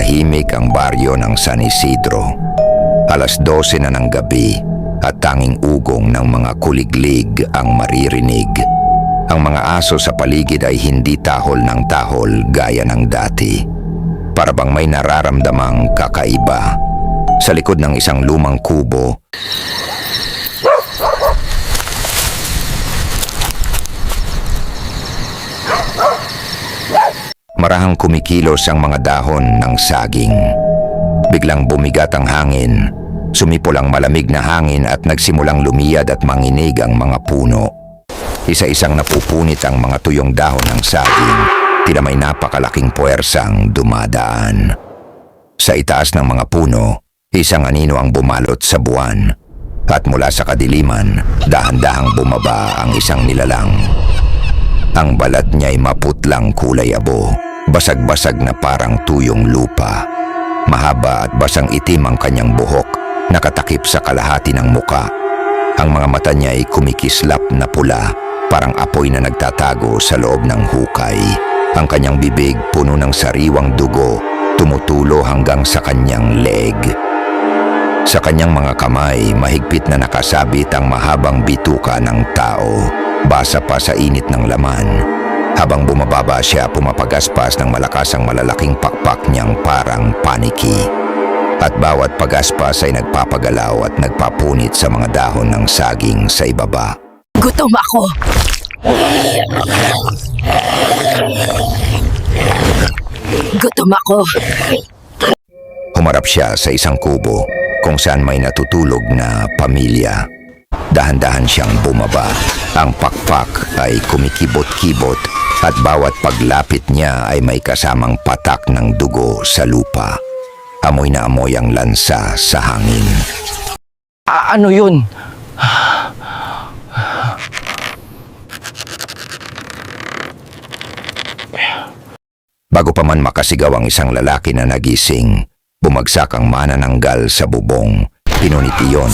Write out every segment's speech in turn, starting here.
Tahimik ang baryo ng San Isidro. Alas 12 na ng gabi at tanging ugong ng mga kuliglig ang maririnig. Ang mga aso sa paligid ay hindi tahol ng tahol gaya ng dati. Para bang may nararamdamang kakaiba. Sa likod ng isang lumang kubo, marahang kumikilos ang mga dahon ng saging. Biglang bumigat ang hangin. Sumipol ang malamig na hangin at nagsimulang lumiyad at manginig ang mga puno. Isa-isang napupunit ang mga tuyong dahon ng saging. Tila may napakalaking puwersang dumadaan. Sa itaas ng mga puno, isang anino ang bumalot sa buwan. At mula sa kadiliman, dahan-dahang bumaba ang isang nilalang. Ang balat niya ay maputlang kulay abo, basag-basag na parang tuyong lupa. Mahaba at basang itim ang kanyang buhok, nakatakip sa kalahati ng muka. Ang mga mata niya ay kumikislap na pula, parang apoy na nagtatago sa loob ng hukay. Ang kanyang bibig puno ng sariwang dugo, tumutulo hanggang sa kanyang leg. Sa kanyang mga kamay, mahigpit na nakasabit ang mahabang bituka ng tao, basa pa sa init ng laman. Habang bumababa siya, pumapagaspas ng malakas ang malalaking pakpak niyang parang paniki. At bawat pagaspas ay nagpapagalaw at nagpapunit sa mga dahon ng saging sa ibaba. Gutom ako. Gutom ako. Humarap siya sa isang kubo kung saan may natutulog na pamilya. Dahan-dahan siyang bumaba. Ang pakpak ay kumikibot-kibot at bawat paglapit niya ay may kasamang patak ng dugo sa lupa. Amoy na amoy ang lansa sa hangin. A- ano yun? Bago pa man makasigaw ang isang lalaki na nagising, bumagsak ang manananggal sa bubong, pinunit iyon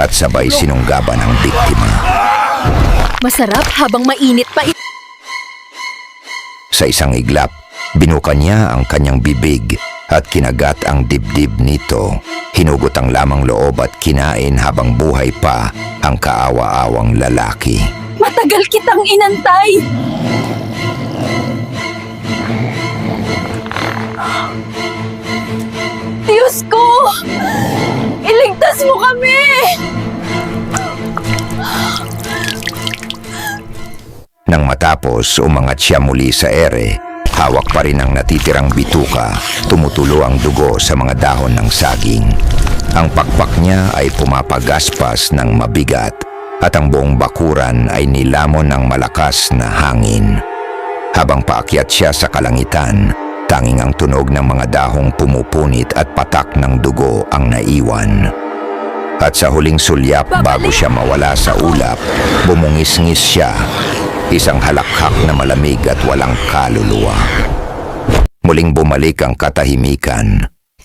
at sabay sinunggaban ang biktima. Masarap habang mainit pa ito. Sa isang iglap, binuka niya ang kanyang bibig at kinagat ang dibdib nito. Hinugot ang lamang loob at kinain habang buhay pa ang kaawa-awang lalaki. Matagal kitang inantay. Matapos, umangat siya muli sa ere. Hawak pa rin ang natitirang bituka, tumutulo ang dugo sa mga dahon ng saging. Ang pakpak niya ay pumapagaspas ng mabigat at ang buong bakuran ay nilamon ng malakas na hangin. Habang paakyat siya sa kalangitan, tanging ang tunog ng mga dahong pumupunit at patak ng dugo ang naiwan. At sa huling sulyap bago siya mawala sa ulap, bumungis-ngis siya. Isang halakhak na malamig at walang kaluluwa. Muling bumalik ang katahimikan.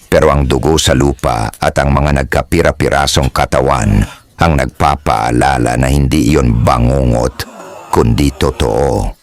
Pero ang dugo sa lupa at ang mga nagkapira-pirasong katawan ang nagpapaalala na hindi iyon bangungot, kundi totoo.